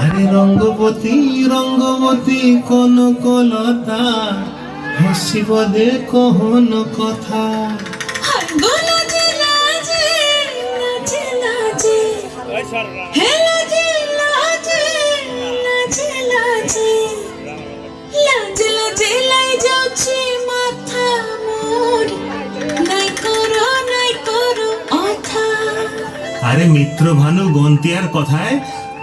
আরে রঙ্গবতী রঙ্গবতী কোন কলতা হসিব দে কহন কথা। আরে মিত্র ভানু গন্তিয়ার কথায়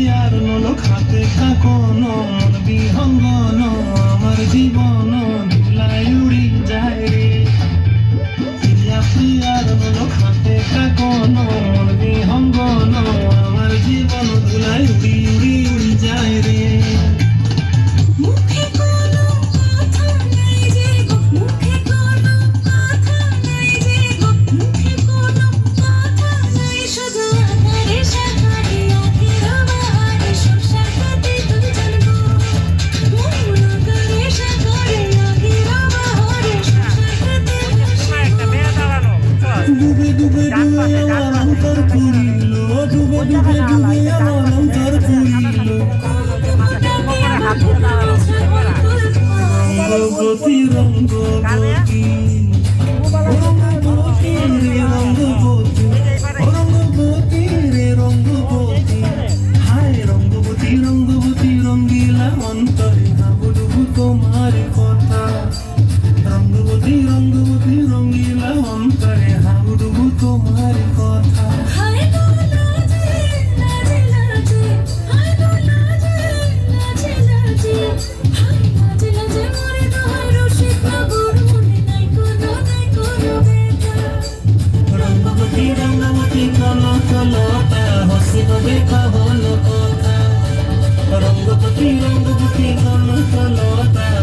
প্রিয়ার নলক হাতে কাকন মন বিহঙ্গন আমার জীবন ধুলাই উড়ি যায়। ডুবে ডুবে আমার অন্তর পুরিল রঙ্গবতী রঙ্গবতী রঙ্গবতী রে রঙ্গবতী রঙ্গবতী রে রঙ্গবতী, হায় রঙ্গবতী রঙ্গবতী, রঙ্গিলা অন্তরে। প্রকৃত দেখা হলো কথা রঙ্গ প্রতিরঙ্গ বুকে গণতলতা